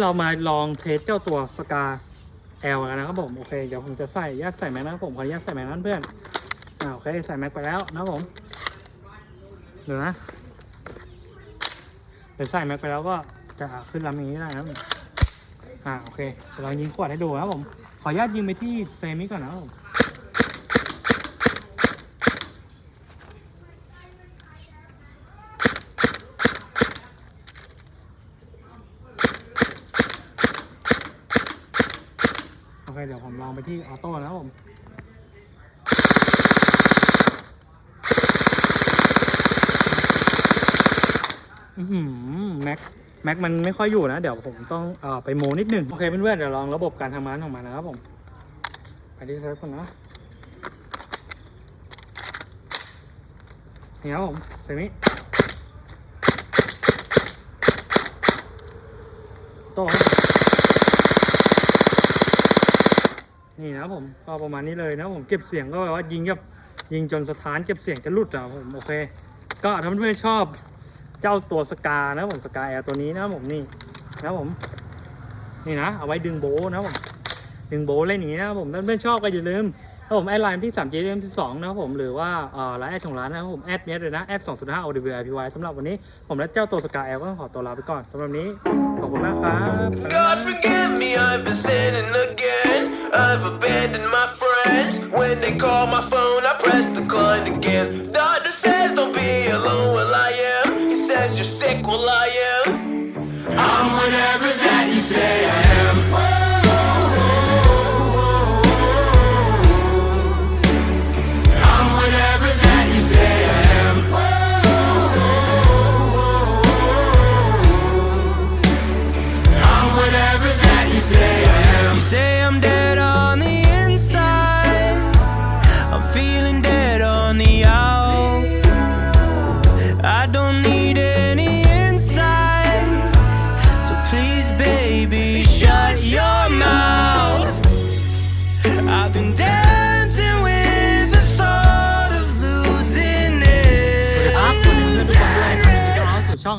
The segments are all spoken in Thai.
เรามาลองเทสเจ้าตัวสกาแอลกันนะครับผมโอเคเดี๋ยวผมจะใส่ยัดใส่แม็กนะครับผมขออนุญาตใส่แม็กนั้นเพื่อนอ่าโอเคใส่แม็กไปแล้วนะผมเดี๋ยวนะเดี๋ยวใส่แม็กไปแล้วก็จะขึ้นลำอย่างนี้ได้นะครับอ่าโอเคเดี๋ยวเรายิงขวดให้ดูนะครับผมขออนุญาตยิงไปที่เซมิก่อนนะครับผม โอเค เดี๋ยวผมลองไปที่ออโต้นะครับผมอือหือแม็กแม็กมันไม่ค่อยอยู่นะ เดี๋ยวผมต้องเอ่อไปโมนิดหนึ่งโอเคเพื่อนๆเดี๋ยวลองระบบการทำงานของมันนะครับผมไปที่เซิร์ฟก่อนนะนี่ครับผมเซมิโต้ครับ นี่นะผมก็ประมาณนี้เลยนะผมเก็บเสียงก็แบบว่ายิงแบบยิงจนสถานเก็บเสียงจะหลุดอะผมโอเค ก็ถ้าเพื่อนชอบเจ้าตัวสกานะผมสกาแอร์ตัวนี้นะผมนี่นะผม นี่นะ เอาไว้ดึงโบนะผมดึงโบเล่นอย่างนี้นะผมถ้าเพื่อนชอบก็อย่าลืมครับผมแอดไลน์ที่3 g m ที่2นะครับผมหรือว่าเอ่อไลน์แอดของร้านนะผมแอดเนี้ยเลยนะแอด2 0 5 o w i p y สำหรับวันนี้ผมและเจ้าตัวสกาแอร์ก็ต้องขอตัวลาไปก่อนสำหรับนี้ขอบคุณมากครับ God forgive me, I've abandoned my friends. When they call my phone, I press decline again.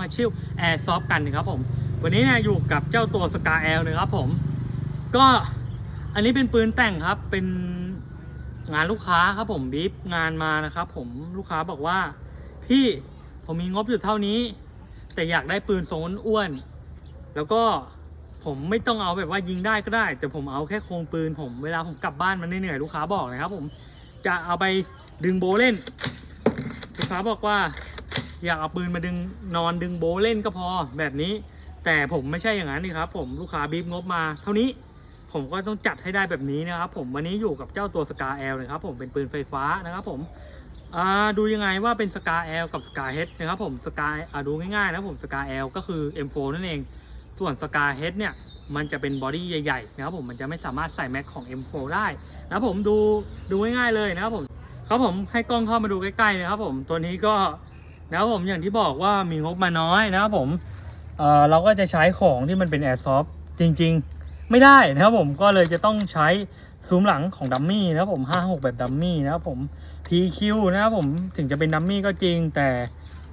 อาชิวแอร์ซอฟกันนะครับผม วันนี้เนี่ยอยู่กับเจ้าตัวสกาแอลนะครับผม ก็อันนี้เป็นปืนแต่งครับ เป็นงานลูกค้าครับผมบีฟงานมานะครับผมลูกค้าบอกว่า พี่ผมมีงบอยู่เท่านี้ แต่อยากได้ปืนทรงอ้วนแล้วก็ผมไม่ต้องเอาแบบว่ายิงได้ก็ได้ แต่ผมเอาแค่โครงปืนผมเวลาผมกลับบ้านมันเหนื่อยลูกค้าบอกนะครับผมจะเอาไปดึงโบเล่น ลูกค้าบอกว่า อยากเอาปืนมาดึงนอนดึงโบเล่นก็พอแบบนี้ แต่ผมไม่ใช่อย่างนั้นนี่ครับผมลูกค้าบีบงบมา เท่านี้ผมก็ต้องจัดให้ได้แบบนี้นะครับผมวันนี้อยู่กับเจ้าตัวสกาแอลนะครับผมเป็นปืนไฟฟ้านะครับผมดูยังไงว่าเป็นสกาแอลกับสกาเฮดนะครับผมสกาอ่าดูง่ายๆนะผมสกาแอลก็คือ M4 นั่นเอง ส่วนสกาเฮดเนี่ยมันจะเป็นบอดี้ใหญ่ๆนะครับผมมันจะไม่สามารถใส่แม็กของ M4 ได้นะผมดูดูง่ายๆเลยนะครับผมครับผมให้กล้องเข้ามาดูใกล้ๆนะครับผมตัวนี้ก็ นะครับผมอย่างที่บอกว่ามีงบมาน้อยนะครับผมเอ่อเราก็จะใช้ของที่มันเป็นแอร์ซอฟจริง ๆ ไม่ได้นะครับผมก็เลยจะต้องใช้ซูมหลังของดัมมี่นะครับผม56แบบดัมมี่นะครับผม PQ นะครับผมถึงจะเป็นดัมมี่ก็จริง แต่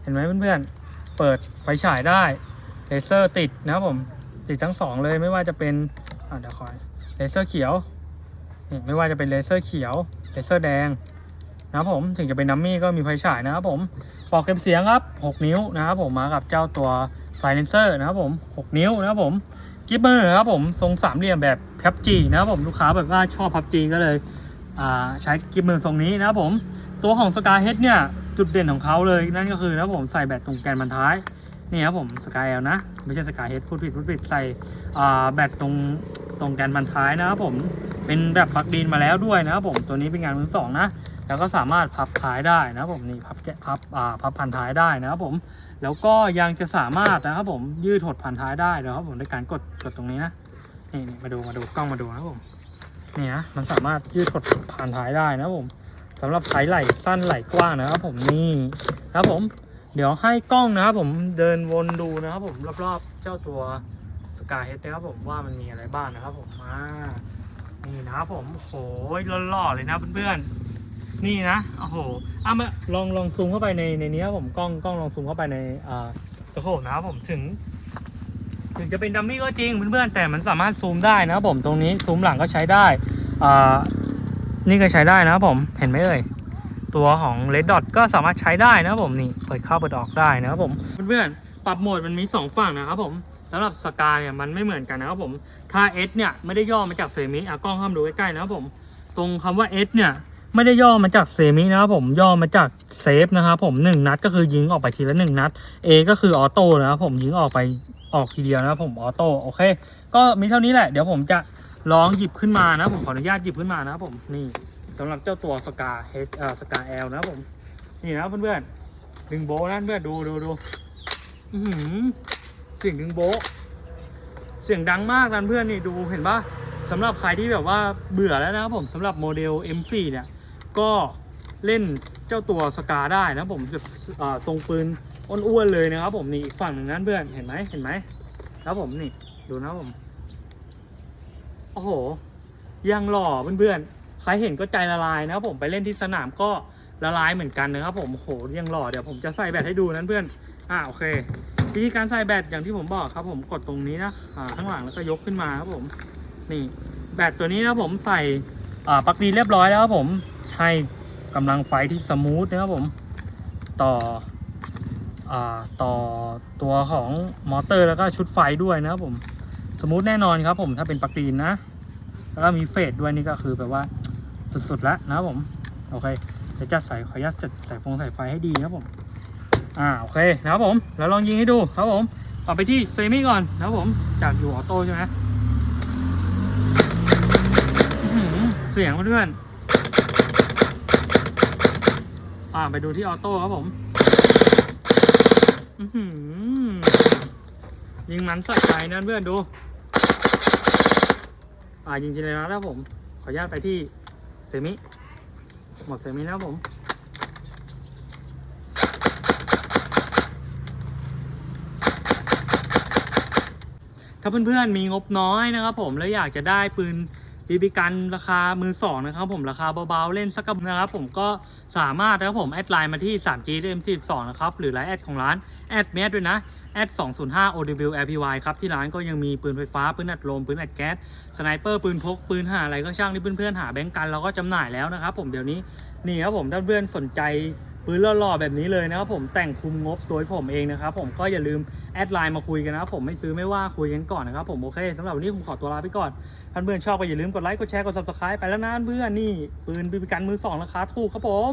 เห็นไหมเพื่อนๆ เปิดไฟฉายได้เลเซอร์ติดนะครับผมติดทั้งสองเลยไม่ว่าจะเป็นอะเดี๋ยวคอยเลเซอร์เขียวไม่ว่าจะเป็นเลเซอร์เขียวเลเซอร์แดง นะครับผมถึงจะเป็นดัมมี่ก็มีไฟฉายนะครับผมปลอกเก็บเสียงครับ 6 นิ้วนะครับผมมากับเจ้าตัวไซเลนเซอร์นะครับผม 6 นิ้วนะครับผมกิปเมอร์ครับผมทรงสามเหลี่ยมแบบพับจีนะครับผมลูกค้าแบบว่าชอบพับจีก็เลยใช้กิปเมอร์ทรงนี้นะครับผมตัวของสกายเฮดเนี่ยจุดเด่นของเขาเลยนั่นก็คือนะครับผมใส่แบตตรงแกนบรรท้ายนี่ครับผมสกายเอลนะ ไม่ใช่สกายเฮดพูดผิดพูดผิดใส่แบตตรงตรงแกนบรรท้ายนะครับผมเป็นแบบปักดินมาแล้วด้วยนะครับผมตัวนี้เป็นงานมือสองนะ แล้วก็สามารถพับท้ายได้นะครับผมนี่พับแกะพับอ่าพับพันท้ายได้นะครับผมแล้วก็ยังจะสามารถนะครับผมยืดหดพันท้ายได้นะครับผมในการกดกดตรงนี้นะนี่มาดูมาดูกล้องมาดูนะครับผมนี่นะมันสามารถยืดหดพันท้ายได้นะครับผมสำหรับสายไหลสั้นไหลกว้างนะครับผมนี่นะครับผมเดี๋ยวให้กล้องนะครับผมเดินวนดูนะครับผมรอบๆเจ้าตัวสกายเฮดนะครับผมว่ามันมีอะไรบ้างนะครับผมมานี่นะครับผมโอ้โหหล่อๆเลยนะเพื่อนๆ นี่นะโอ้โหอะมาลองลองซูมเข้าไปในในนี้ครับผมกล้องกล้องลองซูมเข้าไปในอ่าสโคปนะครับผมถึง ถึงจะเป็นดัมมี่ก็จริงเพื่อนๆแต่มันสามารถซูมได้นะครับผมตรงนี้ซูมหลังก็ใช้ได้อ่านี่ก็ใช้ได้นะครับผมเห็นไหมเอ่ยตัวของ Red Dot ก็สามารถใช้ได้นะครับผมนี่เปิดเข้าเปิดออกได้นะครับผมเพื่อนๆปรับโหมดมันมีสองฝั่งนะครับผมสำหรับสกาเนี่ยมันไม่เหมือนกันนะครับผมถ้า S เนี่ยไม่ได้ย่อมาจากเซมิอะกล้องเข้ามาดูใกล้ๆนะครับผม ตรงคำว่า S เนี่ย ไม่ได้ย่อมาจากเซมินะครับผมย่อมาจากเซฟนะครับผมหนึ่งนัดก็คือยิงออกไปทีละหนึ่งนัด A ก็คือออโต้นะครับผมยิงออกไปออกทีเดียวนะครับผมออโต้โอเค ก็มีเท่านี้แหละเดี๋ยวผมจะลองหยิบขึ้นมานะผมขออนุญาตหยิบขึ้นมานะครับผมนี่สำหรับเจ้าตัวสกาเฮเอ่อสกาแอลนะครับผมนี่นะเพื่อนๆดึงโบนะเพื่อนดูดูดูอื้อหือเสียงดึงโบเสียงดังมากนะเพื่อนนี่ดูเห็นปะสำหรับใครที่แบบว่าเบื่อแล้วนะครับผมสำหรับโมเดล M4 เนี่ย ก็เล่นเจ้าตัวสกาได้นะผมแบบทรงปืนอ้วนๆเลยนะครับผมนี่อีกฝั่งหนึ่งนั้นเพื่อนเห็นไหมเห็นไหมครับผมนี่ดูนะผมโอ้โห ยังหล่อเพื่อนๆใครเห็นก็ใจละลายนะครับผมไปเล่นที่สนามก็ละลายเหมือนกันนะครับผมโอ้โหยังหล่อเดี๋ยวผมจะใส่แบตให้ดูนั้นเพื่อนอ่าโอเควิธีการใส่แบตอย่างที่ผมบอกครับผมกดตรงนี้นะอ่าข้างหลังแล้วก็ยกขึ้นมาครับผมนี่แบตตัวนี้นะผมใส่อ่าปลั๊กดีเรียบร้อยแล้วครับผม ให้กำลังไฟที่สมูทนะครับผม ต่ออ่าต่อตัวของมอเตอร์แล้วก็ชุดไฟด้วยนะครับผม สมูทแน่นอนครับผมถ้าเป็นปลั๊กอินนะ แล้วก็มีเฟดด้วยนี่ก็คือแบบว่าสุดๆแล้วนะครับผมโอเคเดี๋ยวจะใส่ขออนุญาตจัดใส่ฟงใส่ไฟให้ดีนะครับผม อ่าโอเคนะครับผม แล้วลองยิงให้ดูครับผม ต่อไปที่เซมิก่อนนะครับผม จากอยู่ออโต้ใช่ไหมเสียงเพื่อนๆ อ่าไปดูที่ออโต้ครับผมยิงมันสะใจนะเพื่อนดู อ่ายิงทีเลยนะครับผม ขออนุญาตไปที่เซมิ หมดเซมินะครับผมถ้าเพื่อนๆมีงบน้อยนะครับผมแล้วอยากจะได้ปืน บีบีกันราคามือสองนะครับผมราคาเบาๆเล่นสักกับนะครับผมก็สามารถนะครับผมแอดไลน์มาที่ 3G M42 นะครับหรือไลน์แอดของร้านแอดเมสด้วยนะแอด205 OW LPY ครับที่ร้านก็ยังมีปืนไฟฟ้า ปืนอัดลม ปืนอัดแก๊สสไนเปอร์ปืนพก ปืนหาอะไรก็ช่างที่เพื่อนๆหาแบงก์กันเราก็จำหน่ายแล้วนะครับผมเดี๋ยวนี้นี่ครับผมถ้าเพื่อนสนใจ ปืนหล่อๆแบบนี้เลยนะครับผมแต่งคุมงบโดยผมเองนะครับผมก็อย่าลืมแอดไลน์มาคุยกันนะครับผมไม่ซื้อไม่ว่าคุยกันก่อนนะครับผมโอเคสำหรับวันนี้ผมขอตัวลาไปก่อนท่านเพื่อนชอบก็อย่าลืมกดไลค์กดแชร์กดซับสไคร b ์ไปแล้วนะเพื่อนนี่ปืนบีบีกันมือสองราคาถูกครับผม